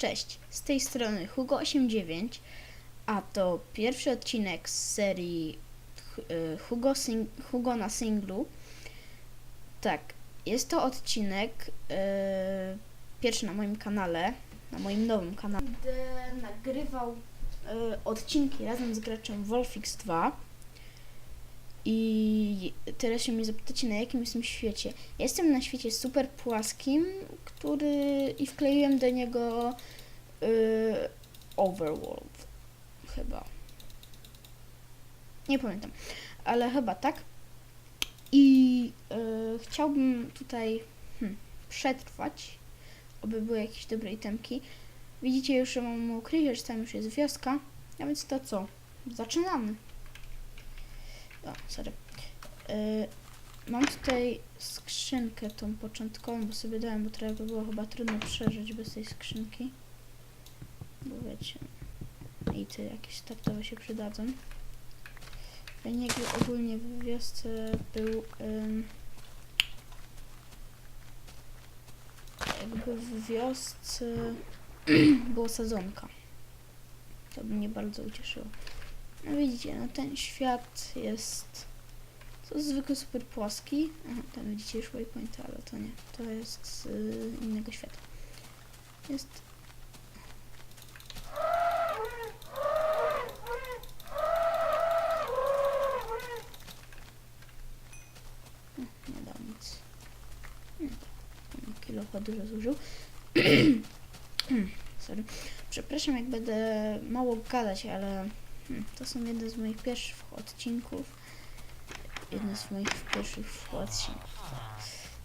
Cześć, z tej strony Hugo89, a to pierwszy odcinek z serii y, Hugo, sing- Hugo na singlu. Tak, jest to odcinek y, pierwszy na moim kanale, na moim nowym kanale. Będę nagrywał y, odcinki razem z graczem Wolfix 2. I teraz się mnie zapytacie, na jakim jestem świecie. Jestem na świecie super płaskim, który i wkleiłem do niego y, Overworld. Chyba. Nie pamiętam, ale chyba tak. I y, chciałbym tutaj hmm, przetrwać, aby były jakieś dobre itemki. Widzicie już, że mam ukrycie, że tam już jest wioska. A więc to co? Zaczynamy. O, sorry. Y, mam tutaj skrzynkę tą początkową, bo sobie dałem, bo trochę by było chyba trudno przeżyć bez tej skrzynki. Bo wiecie, i ty jakieś startowe się przydadzą. Fajnie jakby ogólnie w wiosce był ym, jakby w wiosce była sadzonka. To by mnie bardzo ucieszyło. No widzicie, no ten świat jest to zwykły super płaski. Aha, tam widzicie już waypointy, ale to nie. To jest z y, innego świata. Jest... O, nie dał nic. Nie dał. Kilofa dużo zużył. Sorry. Przepraszam, jak będę mało gadać, ale hmm, to są jedne z moich pierwszych odcinków jeden z moich pierwszych odcinków.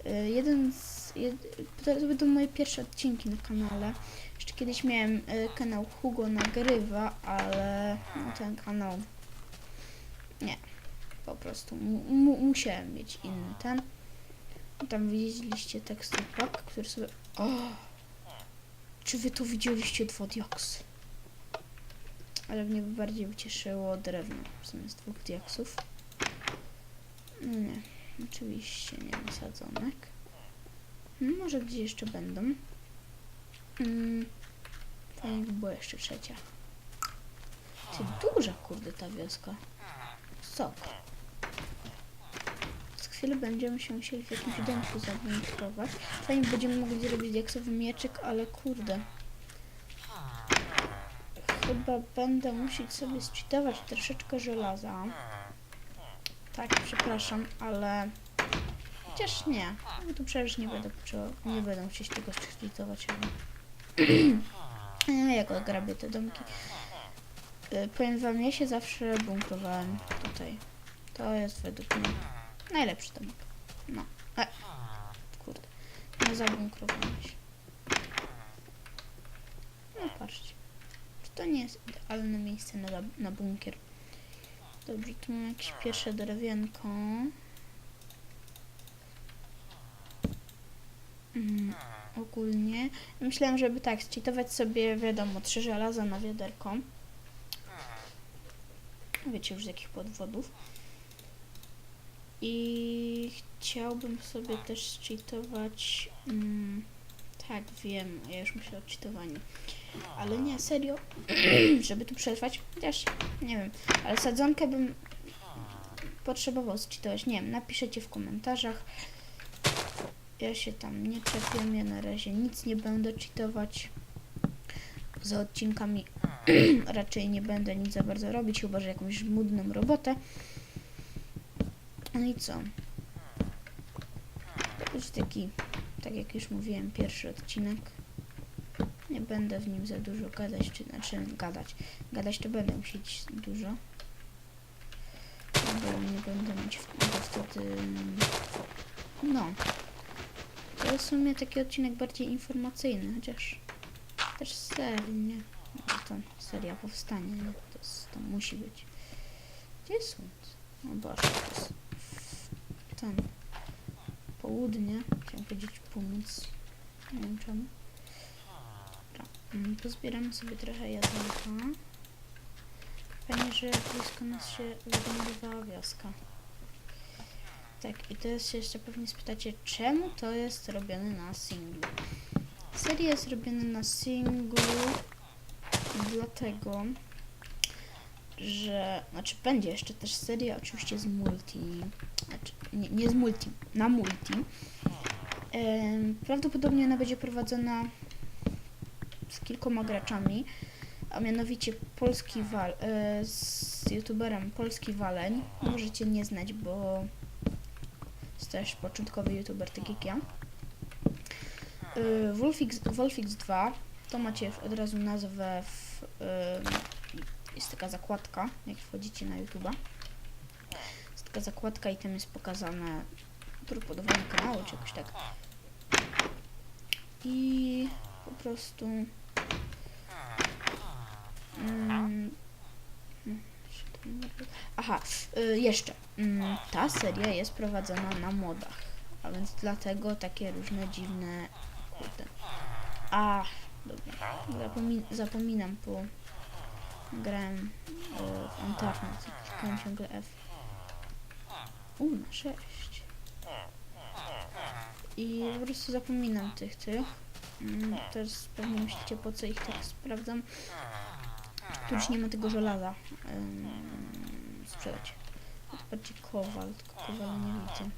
Y, Jeden z. Jed, to to będą moje pierwsze odcinki na kanale. Jeszcze kiedyś miałem y, kanał Hugo Nagrywa, ale no, ten kanał. Nie. Po prostu mu, mu, musiałem mieć inny ten. Tam widzieliście teksty pak, który sobie. O! Czy wy tu widzieliście dwa? Ale mnie bardziej ucieszyło drewno zamiast dwóch diaksów. No Nie, oczywiście nie ma sadzonek. Hmm, Może gdzieś jeszcze będą. Mm, fajnie by była jeszcze trzecia. Ty duża kurde ta wioska. Sok. Z chwilę będziemy się musieli w jakimś domku zabunkrować. Fajnie będziemy mogli zrobić diaksowy mieczyk, ale kurde. Chyba będę musieć sobie zczytować troszeczkę żelaza. Tak, przepraszam, ale chociaż nie. No to przecież nie będę nie będę chcieć tego szczytować chyba. Ja jak ograbię te domki. Y, Powiem wam, ja się zawsze bunkrowałem tutaj. To jest według mnie najlepszy domek. No. E. Kurde. Nie zabunkrowałem się. No patrzcie. To nie jest idealne miejsce na, na bunkier? Dobrze, tu mam jakieś pierwsze drewienko. Mm, ogólnie. Myślałem, żeby tak, zcheatować sobie, wiadomo, trzy żelaza na wiaderko. Wiecie już z jakich podwodów. I chciałbym sobie też zcheatować... Mm, tak, wiem, ja już myślę o cheatowaniu. Ale nie, serio, żeby tu przetrwać, chociaż nie wiem, ale sadzonkę bym potrzebował zczytać. Nie wiem, napiszecie w komentarzach. Ja się tam nie czepiam, ja na razie nic nie będę czytować. Za odcinkami raczej nie będę nic za bardzo robić, chyba że jakąś żmudną robotę. No i co? To będzie taki, tak jak już mówiłem, pierwszy odcinek. Nie będę w nim za dużo gadać, czy znaczy gadać. Gadać to będę musieć dużo. Bo nie będę mieć wtedy. No. To jest w sumie taki odcinek bardziej informacyjny, chociaż też serii? No to seria powstanie, nie? To, jest, to musi być. Gdzie jest słońce? O Boże, to jest ten południe, chciałem powiedzieć północ, nie wiem czemu. Mm, pozbieramy sobie trochę jadonka. Fajnie, że blisko nas się wybudowała wioska. Tak, i teraz się jeszcze pewnie spytacie, czemu to jest robione na singlu? Seria jest robiona na singlu, dlatego, że, znaczy będzie jeszcze też seria oczywiście z multi, znaczy nie, nie z multi, na multi. Prawdopodobnie ona będzie prowadzona z kilkoma graczami, a mianowicie Polski Wal, e, z youtuberem Polski Waleń. Możecie nie znać, bo jest też początkowy youtuber tak jak ja. Y, Wolfix, Wolfix 2 to macie od razu nazwę w, y, jest taka zakładka jak wchodzicie na YouTube'a jest taka zakładka i tam jest pokazane proponowane kanały czy jakoś tak i po prostu mm, aha y, jeszcze mm, ta seria jest prowadzona na modach a więc dlatego takie różne dziwne kurde. A, dobra. Zapomin zapominam, bo grałem e, w internet. Klikałem ciągle F. U, na 6. I po prostu zapominam tych tych. Mm, Teraz pewnie myślicie po co ich tak sprawdzam. Tu już nie ma tego żelaza em, sprzedać. To bardziej kowal, tylko kowala nie widzę.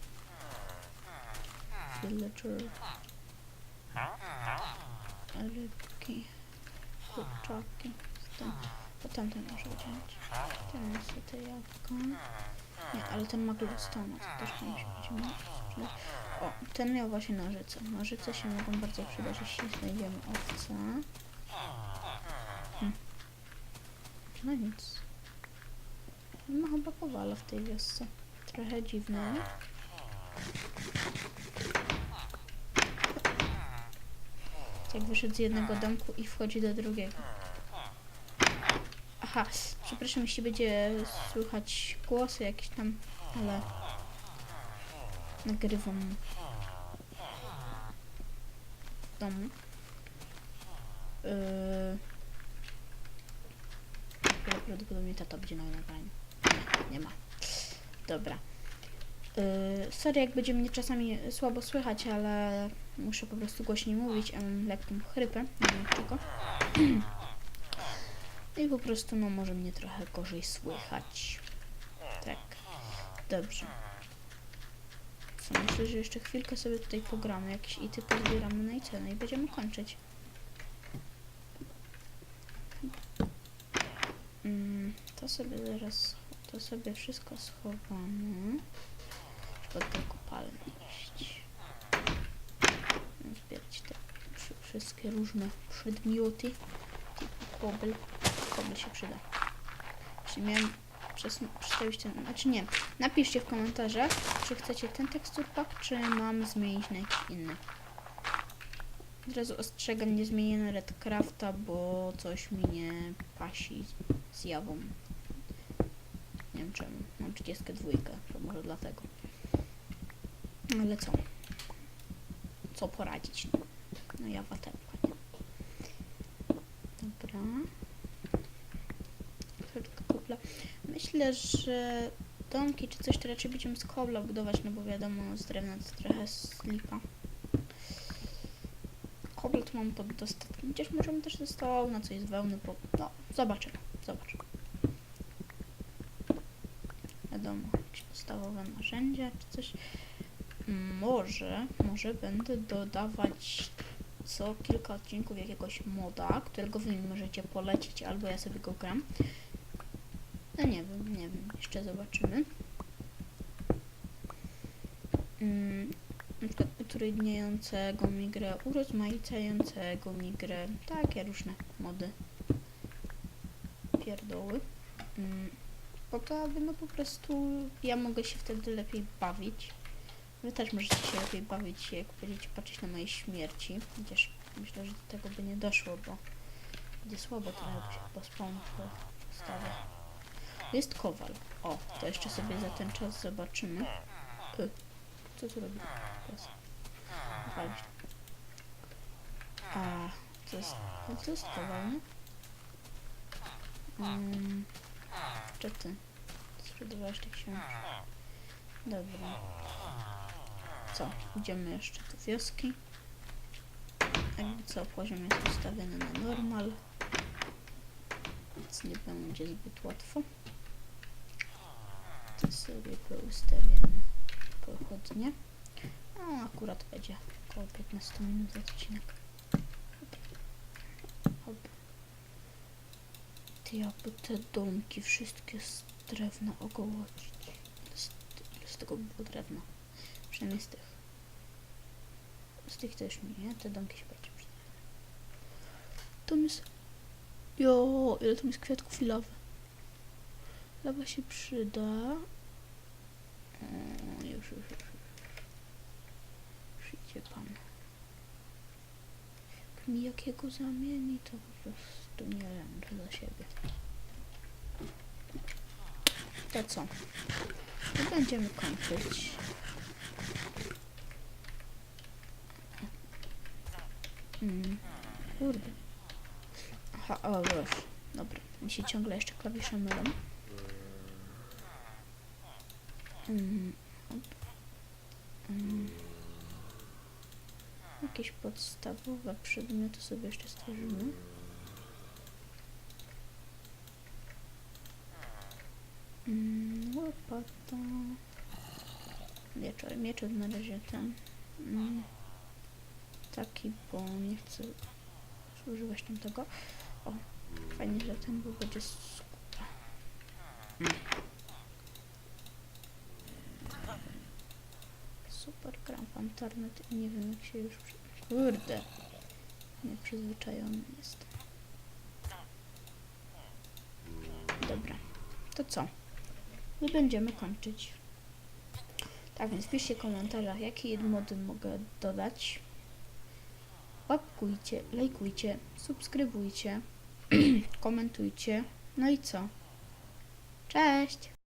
Villager. Rybki. Kurczaki. Tam, po tamten może wziąć. Ten jest te jabłka. Nie, ale ten ma glowstone, to też będzie miał przydać. O, ten miał właśnie nożyce. Nożyce się mogą bardzo przydać, jeśli znajdziemy owce. No nic. Ma chyba kowala w tej wiosce. Trochę dziwne. nie? Jak wyszedł z jednego domku i wchodzi do drugiego. Aha, przepraszam, jeśli będzie słychać głosy jakieś tam, ale nagrywam w domu. Yy... Prawdopodobnie tata będzie na nagraniu. Nie, nie ma. Dobra. Yy, sorry, jak będzie mnie czasami słabo słychać, ale muszę po prostu głośniej mówić, a mam lekką chrypę, nie wiem czego. I po prostu, no, może mnie trochę gorzej słychać. Tak. Dobrze. Myślę, że jeszcze chwilkę sobie tutaj pogramy, jakieś ity pozbieramy na i i będziemy kończyć. To sobie zaraz, to sobie wszystko schowamy. Pod do kopalni iść. Zbierać te wszy- wszystkie różne przedmioty. Typu kobel. Kobel się przyda. Czy miałem przedstawić ten... Znaczy nie. Napiszcie w komentarzach, czy chcecie ten tekstur pack, czy mam zmienić na jakiś inny. Od razu ostrzegam, nie zmienię Redcrafta, bo coś mi nie pasi z jawą. Nie wiem czemu. Mam 32, to może dlatego. Ale co? Co poradzić? No ja watepła, nie? Dobra. Troszeczkę kobla. Myślę, że domki czy coś to raczej będziemy z kobla budować, no bo wiadomo, z drewna to trochę slipa. Kobla tu mam pod dostatkiem, chociaż możemy też ze na coś z wełny, bo no, zobaczymy, zobaczymy. Wiadomo, jakieś podstawowe narzędzia czy coś. Może, może będę dodawać co kilka odcinków jakiegoś moda, którego wy możecie polecić, albo ja sobie go gram. No nie wiem, nie wiem, jeszcze zobaczymy. Mm, utrudniającego mi grę, urozmaicającego mi grę, takie różne mody. Pierdoły. Mm, po to, aby no po prostu ja mogę się wtedy lepiej bawić. Wy też możecie się lepiej bawić, jak będziecie patrzeć na moje śmierci. Chociaż myślę, że do tego by nie doszło, bo będzie słabo trochę, bo się chyba. Jest kowal. O, to jeszcze sobie za ten czas zobaczymy. Y, co tu robi? Teraz. A, to jest, to jest? Um, czy ty? Sprzedawałeś te książki. Dobra. Co? Idziemy jeszcze do wioski. jakby co, poziom jest ustawiony na normal. Więc nie będzie zbyt łatwo. To sobie poustawiamy pochodnie. No, akurat będzie około 15 minut odcinek. Hop. Ty jakby te domki wszystkie z drewna ogołocić. Z, z tego było drewno. Przynajmniej z tych. Z tych też nie, te domki się bardziej przydają. Tam jest... Jo, ile tam jest kwiatków i lawy. Lawa się przyda. O, już, już, już. już idzie pan. Jak jakiego zamieni, to po prostu nie wiem, za siebie. To co? To będziemy kończyć. Mm, kurde. Aha, o już. Dobra, mi się ciągle jeszcze klawisze mylą. Mm. Mm. Jakieś podstawowe przedmioty sobie jeszcze stworzymy. Mm, łopata. Miecz, miecz na razie ten. Mm, taki, bo nie chcę używać tam tego. O, fajnie, że ten był będzie skóra. Super, gram w internet i nie wiem jak się już... Kurde. Nieprzyzwyczajony jestem. Dobra. To co? My będziemy kończyć. Tak więc piszcie w komentarzach, jakie mody mogę dodać. Łapkujcie, lajkujcie, subskrybujcie, komentujcie. No i co? Cześć!